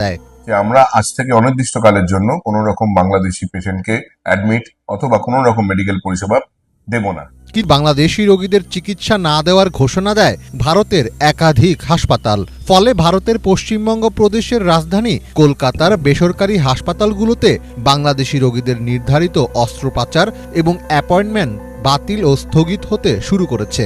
দেয় যে আমরা আজ থেকে অনির্দিষ্টকালের জন্য কোনো রকম বাংলাদেশি পেশেন্টকে অ্যাডমিট অথবা কোনো রকম মেডিকেল পরিষেবা দেব না। কি বাংলাদেশি রোগীদের চিকিৎসা না দেওয়ার ঘোষণা দেয় ভারতের একাধিক হাসপাতাল? ফলে ভারতের পশ্চিমবঙ্গ প্রদেশের রাজধানী কলকাতার বেসরকারি হাসপাতালগুলোতে বাংলাদেশি রোগীদের নির্ধারিত অস্ত্রোপচার এবং অ্যাপয়েন্টমেন্ট বাতিল ও স্থগিত হতে শুরু করেছে।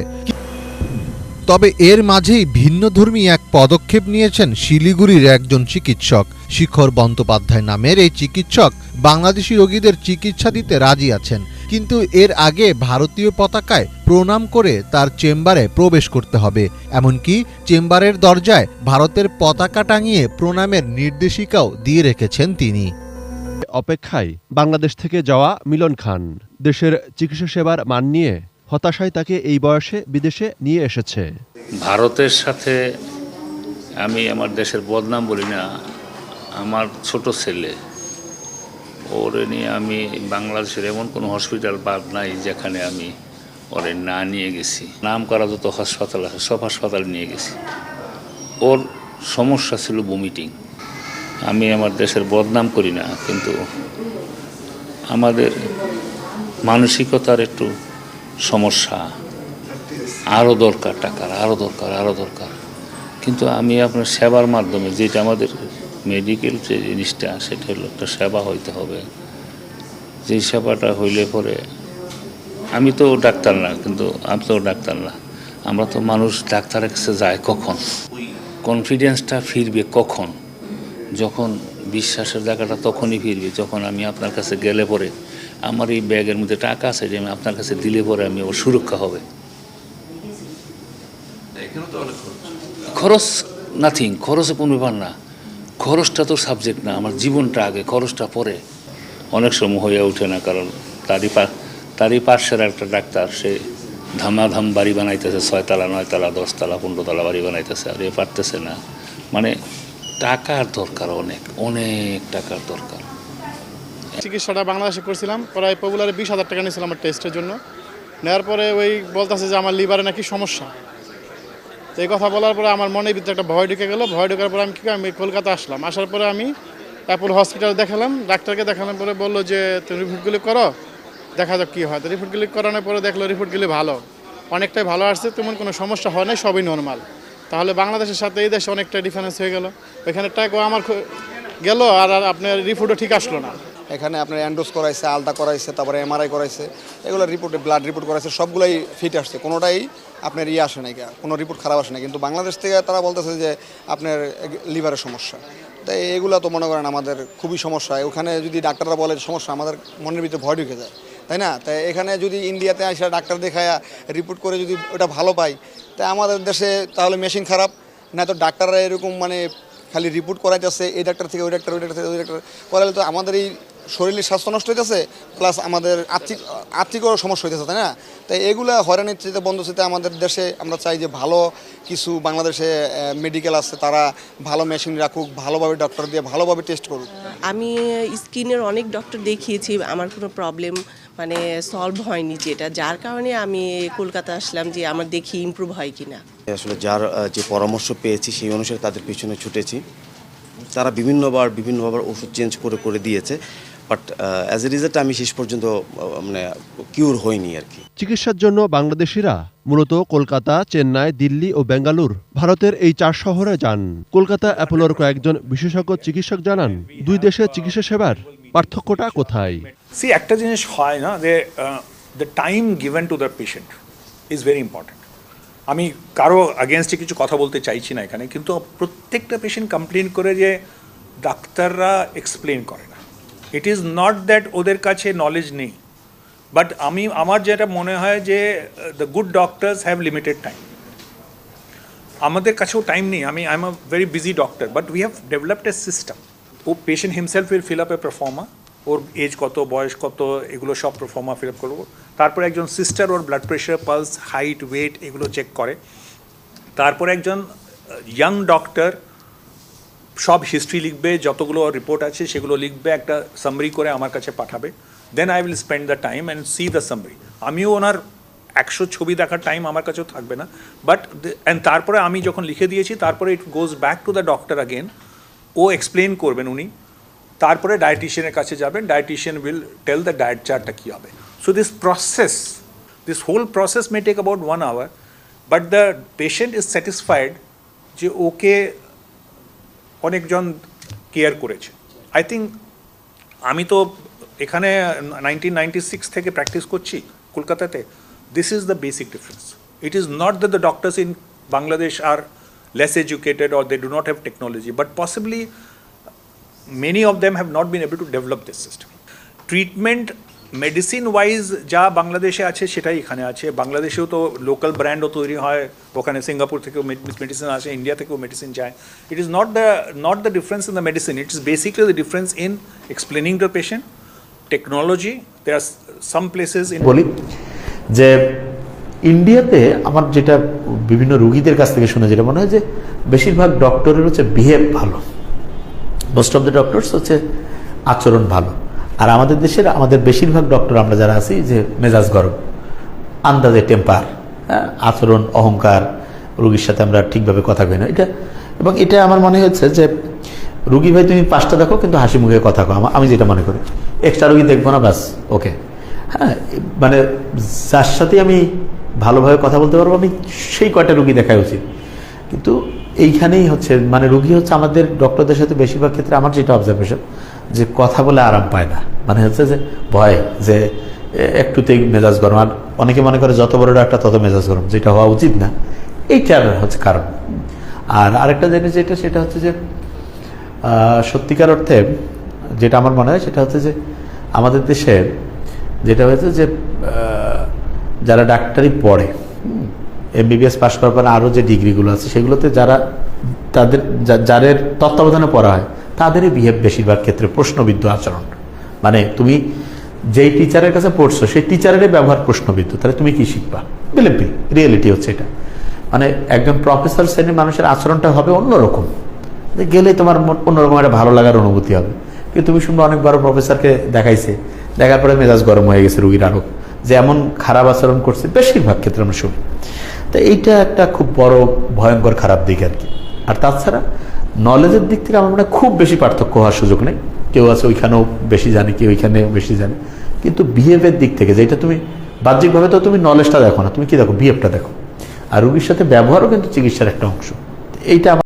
তবে এর মাঝেই ভিন্নধর্মী এক পদক্ষেপ নিয়েছেন শিলিগুড়ির একজন চিকিৎসক। শিখর বন্দ্যোপাধ্যায় নামের এই চিকিৎসক বাংলাদেশি রোগীদের চিকিৎসা দিতে রাজি আছেন। কিন্তু এর আগে ভারতীয় পতাকায় প্রণাম করে তার চেম্বারে প্রবেশ করতে হবে। এমনকি চেম্বারের দরজায় ভারতের পতাকা টাঙিয়ে প্রণামের নির্দেশিকাও দিয়ে রেখেছেন তিনি। অপেক্ষায় বাংলাদেশ থেকে যাওয়া মিলন খান, দেশের চিকিৎসা সেবার মান নিয়ে হতাশায় তাকে এই বয়সে বিদেশে নিয়ে এসেছে। ভারতের সাথে আমি আমার দেশের বদনাম বলি না, আমার ছোট ছেলে, ওরে নিয়ে আমি বাংলাদেশের এমন কোনো হসপিটাল বাদ নাই যেখানে আমি ওরে না নিয়ে গেছি। নাম করা যত হাসপাতাল আছে, সব হাসপাতালে নিয়ে গেছি। ওর সমস্যা ছিল বমিটিং আমি আমার দেশের বদনাম করি না, কিন্তু আমাদের মানসিকতার একটু সমস্যা। আরও দরকার টাকার আরও দরকার আরও দরকার। কিন্তু আমি আপনার সেবার মাধ্যমে যেটা আমাদের মেডিকেল যে জিনিসটা, সেটা হলো একটা সেবা হইতে হবে। যেই সেবাটা হইলে পরে আমি তো ডাক্তার না, কিন্তু আমি তো ডাক্তার না। আমরা তো মানুষ ডাক্তারের কাছে যায় কখন? কনফিডেন্সটা ফিরবে কখন? যখন বিশ্বাসের জায়গাটা তখনই ফিরবে, যখন আমি আপনার কাছে গেলে পরে আমার এই ব্যাগের মধ্যে টাকা আছে যে আমি আপনার কাছে দিলে পরে আমি ওর সুরক্ষা হবে। খরচ। নাথিং খরচে কোনো ব্যাপার না। খরচটা তো সাবজেক্ট না আমার জীবনটা আগে খরচটা পরে। অনেক সময় হয়ে ওঠে না কারণ তারই পা তারই পাশের একটা ডাক্তার সে ধামাধাম বাড়ি বানাইতেছে ছয়তলা নয়তলা দশতলা পনেরোতলা বাড়ি বানাইতেছে আর এ পারতেছে না। মানে টাকার দরকার অনেক অনেক টাকার দরকার। চিকিৎসাটা বাংলাদেশে করছিলাম, প্রায় পপুলারে বিশ হাজার টাকা নিয়েছিলাম আমার টেস্টের জন্য। নেওয়ার পরে ওই বলতেছে যে আমার লিভারে নাকি সমস্যা। তো এই কথা বলার পরে আমার মনের ভিতরে একটা ভয় ঢুকে গেল। ভয় ঢুকার পরে আমি কী আমি কলকাতা আসলাম। আসার পরে আমি অ্যাপোলো হসপিটালে দেখালাম। ডাক্তারকে দেখালাম পরে বলল যে, তুমি রিপোর্টগুলি করো, দেখা যাক কী হয়। তো রিপোর্টগুলি করানোর পরে দেখল রিপোর্টগুলি ভালো। অনেকটাই ভালো আসছে, তেমন কোনো সমস্যা হয় নাই, সবই নর্মাল তাহলে বাংলাদেশের সাথে এই দেশে অনেকটা ডিফারেন্স হয়ে গেল। ওইখানে টাকা আমার গেল আর আপনার রিপোর্টও ঠিক আসলো না। এখানে আপনার অ্যান্ডোস করাইছে, আলতা করাইছে, তারপরে এমআরআই করাইছে, এগুলো রিপোর্টে ব্লাড রিপোর্ট করাইছে, সবগুলাই ফিট আসছে। কোনোটাই আপনার ইয়ে আসে নাই কোনো রিপোর্ট খারাপ আসে না কিন্তু বাংলাদেশ থেকে তারা বলতেছে যে আপনার লিভারের সমস্যা। তাই এগুলো তো মনে করেন আমাদের খুবই সমস্যা। ওখানে যদি ডাক্তাররা বলে সমস্যা, আমাদের মনের ভিতরে ভয় ঢুকে যায়। তাই না? তাই এখানে যদি ইন্ডিয়াতে আসে ডাক্তার দেখায় রিপোর্ট করে যদি ওটা ভালো পাই তাই আমাদের দেশে তাহলে মেশিন খারাপ। না তো ডাক্তাররা এরকম মানে খালি রিপোর্ট করাইতেছে, এই ডাক্তার থেকে ওই ডাক্তার ওই ডাক্তার থেকে ওই ডাক্তার। করালে তো আমাদের এই শরীরের স্বাস্থ্য নষ্ট হইতেছে প্লাস আমাদের আর্থিক আর্থিকও সমস্যা হইতেছে তাই না? তাই এগুলা হয়রানির চেয়ে বন্ধ চেতে আমাদের দেশে আমরা চাই যে ভালো কিছু বাংলাদেশে মেডিকেল আছে তারা ভালো মেশিন রাখুক ভালোভাবে ডক্টর দিয়ে ভালোভাবে টেস্ট করুক। আমি স্কিনের অনেক ডক্টর দেখিয়েছি আমার কোনো প্রবলেম মানে সলভ হয়নি যেটা যার কারণে আমি কলকাতা আসলাম যে আমার দেখি ইমপ্রুভ হয় কিনা। আসলে যার যে পরামর্শ পেয়েছি সেই অনুসারে তাদের পিছনে ছুটেছি। তারা বিভিন্নবার বিভিন্নবার ওষুধ চেঞ্জ করে করে দিয়েছে। বাট অ্যাজ এ রিজাল্ট আমি শেষ পর্যন্ত মানে কিউর হইনি আর কি। চিকিৎসার জন্য বাংলাদেশিরা মূলত কলকাতা চেন্নাই দিল্লি ও বেঙ্গালুর ভারতের এই চার শহরে যান। কলকাতা অ্যাপোলোর কয়েকজন বিশেষজ্ঞ চিকিৎসক জানান দুই দেশের চিকিৎসা সেবার পার্থক্যটা কোথায়? সি একটা জিনিস হয় না যে the time given to the patient is very important আমি কারও আগেনস্টে কিছু কথা বলতে চাইছি না এখানে কিন্তু প্রত্যেকটা পেশেন্ট কমপ্লেন করে যে ডাক্তাররা এক্সপ্লেন করে না। ইট ইজ নট দ্যাট ওদের কাছে নলেজ নেই বাট আমি, আমার যেটা মনে হয় যে the good doctors have limited time আমাদের কাছেও টাইম নেই, আমি I am a very busy doctor but we have developed a system O patient himself will fill up a proforma or age কত, বয়স কত, এগুলো সব পারফর্মা ফিল আপ করব। তারপরে একজন সিস্টার ওর blood pressure pulse height weight এগুলো চেক করে। তারপরে একজন ইয়াং ডক্টর সব হিস্ট্রি লিখবে, যতগুলো রিপোর্ট আছে সেগুলো লিখবে, একটা সামরি করে আমার কাছে পাঠাবে। Then I will spend the time and see the summary আমিও ওনার একশো ছবি দেখার টাইম আমার কাছেও থাকবে না। বাট অ্যান্ড তারপরে আমি যখন লিখে দিয়েছি, তারপরে it goes back to the doctor again O explain করবেন উনি। তারপরে ডায়েটিশিয়ানের কাছে যাবেন। Dietitian will tell the diet চার্টটা কী হবে। So this process this whole process may take about one hour but the patient is satisfied যে ওকে অনেকজন কেয়ার করেছে। আই থিঙ্ক আমি তো এখানে নাইনটিন নাইনটি সিক্স থেকে প্র্যাকটিস করছি কলকাতাতে। This is the basic difference it is not that the doctors in Bangladesh are less educated or they do not have technology but possibly many of them have not been able to develop this system. Treatment medicine wise যা বাংলাদেশে আছে সেটাই এখানে আছে। বাংলাদেশেও তো local ব্র্যান্ডও তৈরি হয়। ওখানে সিঙ্গাপুর থেকেও মেডিসিন আসে ইন্ডিয়া থেকেও মেডিসিন যায়। It is not the not the difference in the medicine it is basically the difference in explaining the patient technology there some places in বলি যে ইন্ডিয়াতে আমার যেটা বিভিন্ন রুগীদের কাছ থেকে শুনে যেটা মনে হয় যে বেশিরভাগ ডক্টরের হচ্ছে বিহেভ ভালো। মোস্ট অফ দ্য ডক্টরস হচ্ছে আচরণ ভালো। আর আমাদের দেশের আমাদের বেশিরভাগ ডক্টর আমরা যারা আছি, যে মেজাজ গরম, আন্দাজে টেম্পার আচরণ, অহংকার, রুগীর সাথে আমরা ঠিকভাবে কথা কই না। এটা এবং এটা আমার মনে হচ্ছে যে, রুগী ভাই তুমি পাঁচটা দেখো, কিন্তু হাসি মুখে কথা কো আমা- আমি যেটা মনে করি এক্সট্রা রুগী দেখব না, ব্যাস ওকে হ্যাঁ মানে যার সাথে আমি ভালোভাবে কথা বলতে পারব, আমি সেই কয়টা রুগী দেখাই উচিত। কিন্তু এইখানেই হচ্ছে মানে রুগী হচ্ছে আমাদের ডক্টরদের সাথে বেশিরভাগ ক্ষেত্রে আমার যেটা অবজারভেশন যে কথা বলে আরাম পায় না। মানে হচ্ছে যে ভয়, যে একটুতেই মেজাজ গরম। আর অনেকে মনে করে যত বড় ডাক্তার তত মেজাজ গরম, যেটা হওয়া উচিত না। এইটার হচ্ছে কারণ। আর আরেকটা জিনিস যেটা, সেটা হচ্ছে যে সত্যিকার অর্থে যেটা আমার মনে হয়, সেটা হচ্ছে যে আমাদের দেশে যেটা হয়েছে যে যারা ডাক্তারি পড়ে এমবিবিএস পাশ করার পর আরও যে ডিগ্রিগুলো আছে, সেগুলোতে যারা তাদের যাদের তত্ত্বাবধানে পড়া হয়, তাদেরই বিহেভ বেশিরভাগ ক্ষেত্রে প্রশ্নবিদ্ধ আচরণ। মানে তুমি যেই টিচারের কাছে পড়ছো, সেই টিচারেরই ব্যবহার প্রশ্নবিদ্ধ। তাহলে তুমি কি শিখবা? বিলেপি রিয়েলিটি হচ্ছে এটা। মানে একজন প্রফেসর শ্রেণির মানুষের আচরণটা হবে অন্যরকম। গেলে তোমার অন্যরকম একটা ভালো লাগার অনুভূতি হবে। কিন্তু তুমি শুনবে অনেক বড় প্রফেসরকে দেখাইছে। দেখার পরে মেজাজ গরম হয়ে গেছে, রুগীর আরও। যে এমন খারাপ আচরণ করছে, বেশিরভাগ ক্ষেত্রে আমরা শুনি। তো এইটা একটা খুব বড় ভয়ঙ্কর খারাপ দিক আর কি। আর তাছাড়া নলেজের দিক থেকে আমার মনে খুব বেশি পার্থক্য হওয়ার সুযোগ নেই। কেউ আছে ওইখানেও বেশি জানে, কেউ ওইখানেও বেশি জানে। কিন্তু বিহেভের দিক থেকে যেটা তুমি, বাহ্যিকভাবে তো তুমি নলেজটা দেখো না, তুমি কি দেখো? বিহেভটা দেখো। আর রুগীর সাথে ব্যবহারও কিন্তু চিকিৎসার একটা অংশ। এইটা